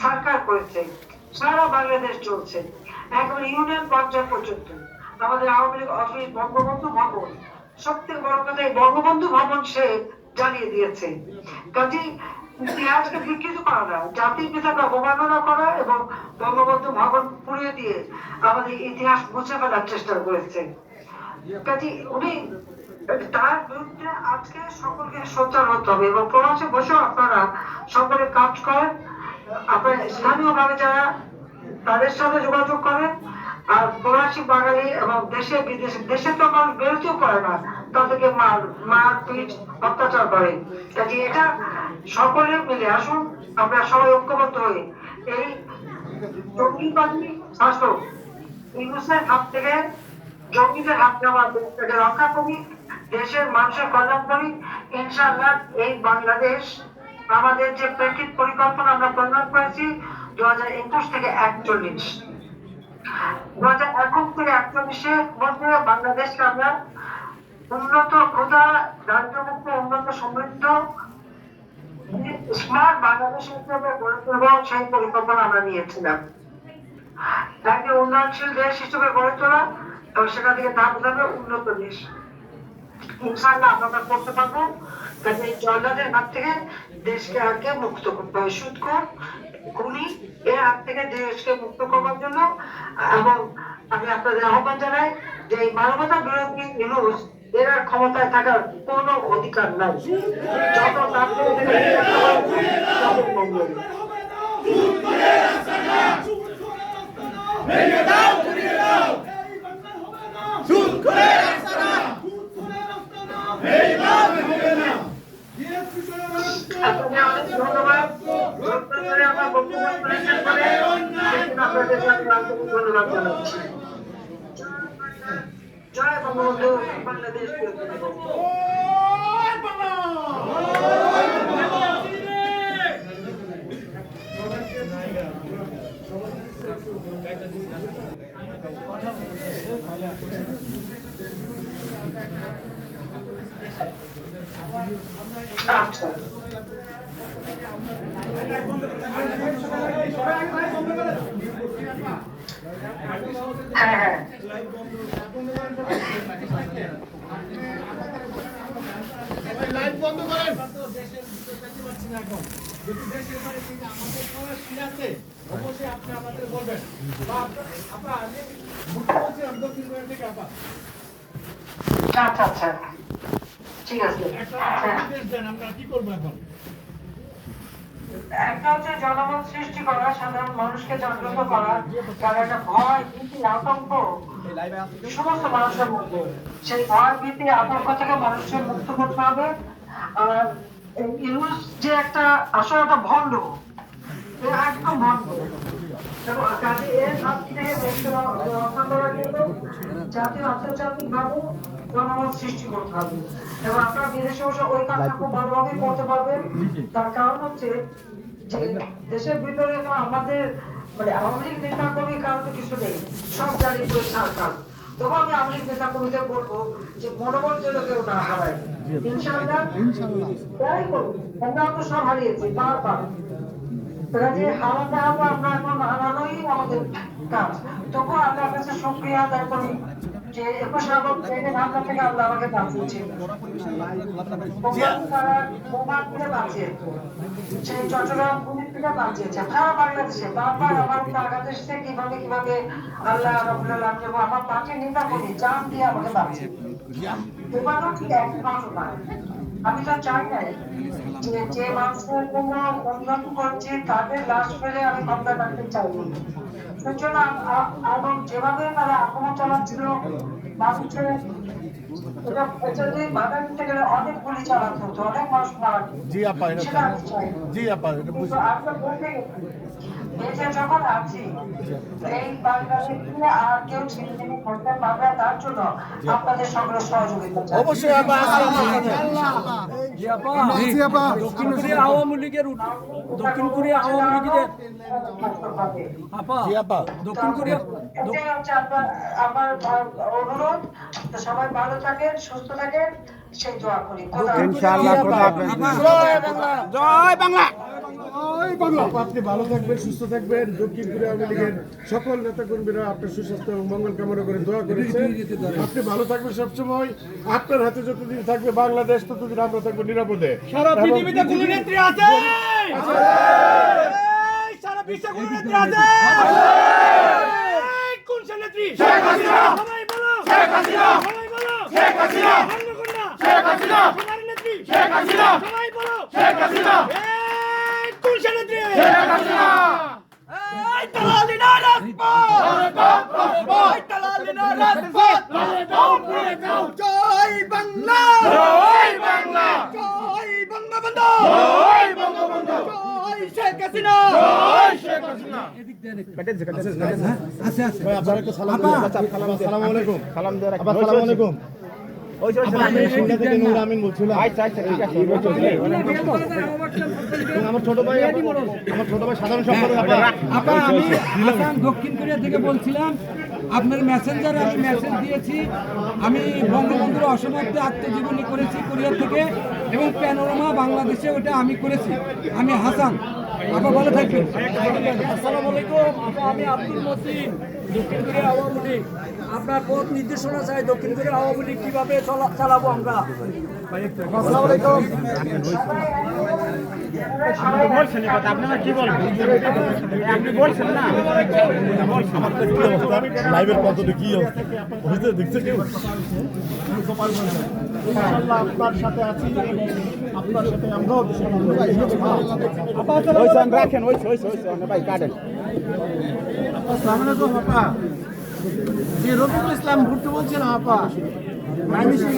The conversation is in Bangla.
সরকার করেছে সারা বাংলাদেশ চলছে একেবারে ইউনিয়ন পর্যায় পর্যন্ত আমাদের আওয়ামী লীগ অফিস বঙ্গবন্ধু ভবন সব বড় কথা বঙ্গবন্ধু ভবন সে জ্বালিয়ে দিয়েছে কাজে ইতিহাসকে বিকৃত করা না জাতির পিতাকে অবমাননা করা এবং বঙ্গবন্ধু ভবন পুড়িয়ে দিয়ে আমাদের ইতিহাস মুছে ফেলার চেষ্টা করেছে। কাজে উনি, তার বিরুদ্ধে আজকে সকলকে সোচ্চার হতে হবে এবং প্রবাসে বসেও আপনারা সকলে কাজ করেন। আপনার স্থানীয় ভাবে যারা তাদের সাথে যোগাযোগ করেন, আর প্রবাসী বাঙালি এবং দেশে বিদেশে, দেশে তো মানুষ বেরোতেও করে না, তাদেরকে মার মার পিট অত্যাচার করে। কাজে এটা সকলে মিলে আসুন, আমরা সবাই ঐক্যবদ্ধ হয়ে এই জঙ্গিবাদী শাসক ইউনুসের হাত থেকে জঙ্গিদের হাত আমরা দেশটাকে রক্ষা করি, দেশের মানুষের কল্যাণ করি। ইনশাআল্লাহ এই বাংলাদেশ আমাদের যে প্রেক্ষিত পরিকল্পনা আমরা প্রণয়ন করেছি দু হাজার একুশ থেকে একচল্লিশ। দু হাজার একুশ থেকে একচল্লিশের মধ্যে বাংলাদেশকে আমরা উন্নত ক্ষুদা দারিদ্রমুক্ত উন্নত সমৃদ্ধ স্মার্ট বাংলাদেশ হিসেবে গড়ে তুলব সেই পরিকল্পনা আমরা নিয়েছিলাম। তাকে উন্নয়নশীল দেশ হিসেবে গড়ে তোলা এবং সেখান থেকে ধাপ ধাপে উন্নত দেশ। ইনশাআল্লাহ আমরা করতে পারব। জল্লাদের হাত থেকে দেশকে আগে মুক্ত করতে হবে সুদখোর খুনি এর হাত থেকে দেশকে মুক্ত করবার জন্য। এবং আমি আপনাদের আহ্বান জানাই যে মানবতা বিরোধী নিউজ এর ক্ষমতায় থাকার কোনো অধিকার নাই। যত ধন্যবাদ। যত্ন করে আমার বক্তব্য শুনেছেন বলে সেজন্য আপনাদেরকে আমি আন্তরিক ধন্যবাদ জানাচ্ছি জয় বঙ্গবন্ধু বাংলাদেশ আচ্ছা। হ্যাঁ লাইট বন্ধ করেন অবশ্যই আপনি আমাদের বলবেন বা আপনার আগে মুখ্যমন্ত্রী দক্ষিণ কোরিয়া থেকে আবার আচ্ছা আচ্ছা ঠিক আছে একটা হ্যাঁ দেন আমরা কি করব এখন একটা হচ্ছে জনমত সৃষ্টি করা, সাধারণ মানুষকে জাগ্রত করা তার একটা ভয়, ভীতি, আতঙ্ক সমস্ত মানুষের মধ্যে। সেই ভয়, ভীতি, আতঙ্ক থেকে মানুষকে মুক্ত করতে হবে। আর যে একটা আসলে একটা ভণ্ড একদম ভণ্ড। কাজে এর হাত থেকে রক্ষা করার জন্য জাতীয় আন্তর্জাতিক ভাবে জনমত সৃষ্টি করতে হবে। এবং আপনারা বিদেশে বসে ওই কাজটা খুব ভালোভাবে করতে পারবেন। তার কারণ হচ্ছে যে দেশের ভিতরে আমাদের মানে আওয়ামী লীগ নেতা কর্মী কারণ কিছু নেই। সব জারি করে সরকার তখন আমি আওয়ামী লীগ নেতা কর্মীদের বলব যে মনোবল যেন কেউ না হারায় ইনশাআল্লাহ। তাই করব আমরাও তো সব হারিয়েছি বারবার। থেকে থেকে সেই চট্টগ্রাম থেকে বাংলাদেশে বারবার আমার উপর আঘাত কীভাবে আল্লাহ রবুল্লাহ আমার পার্টির নেতা করি, জান দিয়ে আমাকে বাঁচিয়েছে ঠিক ঘটনা আমি তো চাই নাই যে যে মানুষের জন্য উন্নত করছি তাদের লাশ ফেলে আমি ক্ষমতা রাখতে চাইনি সেজন্য এবং যেভাবে তারা আক্রমণ চালাচ্ছিল মানুষের এটা এটা যদি বাধা দিতে গেলে অনেক গুলি চালাতে হতো অনেক মানুষ মারা। জি আপা চাই। জি আপা এটা বুঝি আমরা বলতে গেছি বেঁচে যখন আছি এই বাংলাদেশে আর কেউ ছিনতাই করতে পারবে তার জন্য আপনাদের সকলের সহযোগিতা অবশ্যই আপা আছে আমার কাছে। দক্ষিণ কোরিয়া আওয়ামী লীগের দক্ষিণ কোরিয়া আওয়ামী লীগের আপা দক্ষিণ কোরিয়া এটাই হচ্ছে আপনার আমার অনুরোধ। সবাই ভালো থাকেন সুস্থ থাকেন। সেই দোয়া করি। ইনশাআল্লাহ জয় বাংলা। জয় বাংলা। আপনি ভালো থাকবেন সুস্থ থাকবেন। দক্ষিণ কোরিয়া আওয়ামী লীগের সকল নেতা কর্মীরা আপনার সুস্বাস্থ্য এবং মঙ্গল কামনা করে দোয়া করেছেন। আপনি ভালো থাকবেন সবসময়। আপনার হাতে যতদিন থাকবে বাংলাদেশ ততদিন আমরা থাকব নিরাপদে। সারা পৃথিবীতে কোন নেত্রী আছে? সারা বিশ্বে কোন নেত্রী আছে? কোন নেত্রী? শেখ হাসিনা। সবাই বলো। শেখ হাসিনা। শেখ হাসিনা। শেখ হাসিনা। শেখ হাসিনা। সবাই বলো। শেখ হাসিনা। জয় বাংলা জয় বাংলা জয় বঙ্গবন্ধু। জয় বঙ্গবন্ধু জয় শেখ হাসিনা। জয় শেখ হাসিনা। আপনারা একটু সালাম দিন আসসালামু আলাইকুম। সালাম আসসালামু আলাইকুম। আমার ছোট ভাই আমার ছোট ভাই সাধারণ সম্পাদক আমি আসাম দক্ষিণ কোরিয়া থেকে বলছিলাম আপনার মেসেঞ্জারে আমি মেসেজ দিয়েছি। আমি বঙ্গবন্ধুর অসমাপ্তি আত্মজীবনী করেছি কোরিয়া থেকে এবং প্যানোরামা বাংলাদেশে ওটা আমি করেছি। আমি হাসান। আপা ভালো থাকবেন। আসসালামু আলাইকুম। আমি আব্দুল মতিন, দক্ষিণ কোরিয়া আওয়ামী লীগ। আপনার পথ নির্দেশনা চাই, দক্ষিণ কোরিয়া আওয়ামী লীগ কীভাবে চালাবো আমরা? আসসালামু আলাইকুম। বলছেন কথা আপনারা কি বলবেন? আপনি বলছেন না। লাইভের পদ্ধতি কি বুঝতে দেখছে কেউ? ইনশাআল্লাহ আপনার সাথে আছি আপনার সাথে আমরাও রাখেন ওইসন ওইসন ওইসন ভাই কাটেন। আসসালামু আলাইকুম আপা। জি রফিকুল ইসলাম ভুট্টো বলছেন আপা। মাইমি সিং